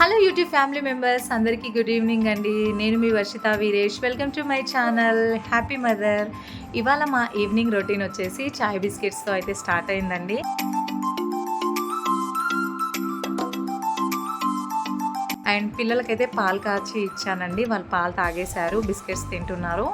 Hello YouTube family members అందరికీ good evening అండి. నేను మీ Varshitha Veeresh. Welcome to my channel happy mother ఇవాళ మా ఈవినింగ్ రొటీన్ వచ్చేసి చాయ్ బిస్కెట్స్తో అయితే స్టార్ట్ అయిందండి. అండ్ పిల్లలకైతే పాలు కాచి ఇచ్చానండి. వాళ్ళు పాలు తాగేశారు బిస్కెట్స్ తింటున్నారు.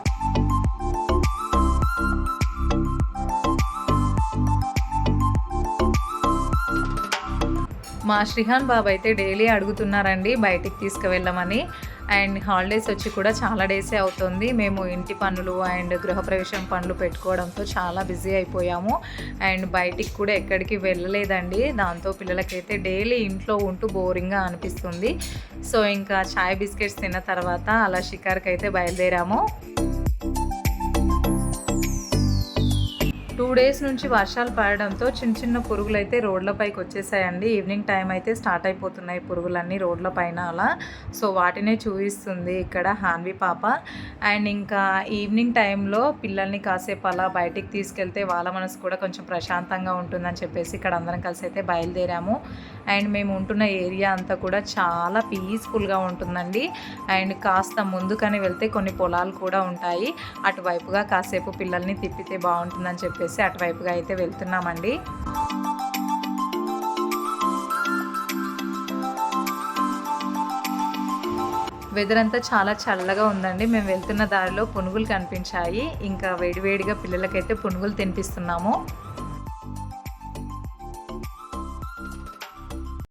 మా శ్రీహాన్ బాబు అయితే డైలీ అడుగుతున్నారండి బయటికి తీసుకువెళ్ళమని. అండ్ హాలిడేస్ వచ్చి కూడా చాలా డేసే అవుతుంది. మేము ఇంటి పనులు అండ్ గృహప్రవేశం పనులు పెట్టుకోవడంతో చాలా బిజీ అయిపోయాము. అండ్ బయటికి కూడా ఎక్కడికి వెళ్ళలేదండి. దాంతో పిల్లలకైతే డైలీ ఇంట్లో ఉంటూ బోరింగ్గా అనిపిస్తుంది. సో ఇంకా చాయ్ బిస్కెట్స్ తిన్న తర్వాత అలా షికార్కి అయితే బయలుదేరాము. టూ డేస్ నుంచి వర్షాలు పడడంతో చిన్న చిన్న పురుగులు అయితే రోడ్లపైకి వచ్చేసాయండి. ఈవినింగ్ టైం అయితే స్టార్ట్ అయిపోతున్నాయి పురుగులన్నీ రోడ్ల పైన అలా. సో వాటినే చూపిస్తుంది ఇక్కడ హాన్వి పాప. అండ్ ఇంకా ఈవినింగ్ టైంలో పిల్లల్ని కాసేపు అలా బయటికి తీసుకెళ్తే వాళ్ళ మనసు కూడా కొంచెం ప్రశాంతంగా ఉంటుందని చెప్పేసి ఇక్కడ అందరం కలిసి అయితే బయలుదేరాము. అండ్ మేము ఉంటున్న ఏరియా అంతా కూడా చాలా పీస్ఫుల్గా ఉంటుందండి. అండ్ కాస్త ముందుకని వెళ్తే కొన్ని పొలాలు కూడా ఉంటాయి. అటువైపుగా కాసేపు పిల్లల్ని తిప్పితే బాగుంటుందని చెప్పేసి అటువైపుగా అయితే వెళ్తున్నామండి. వెదర్ అంతా చాలా చల్లగా ఉందండి. మేము వెళ్తున్న దారిలో పునుగులు కనిపించాయి. ఇంకా వేడివేడిగా పిల్లలకైతే పునుగులు తినిపిస్తున్నాము.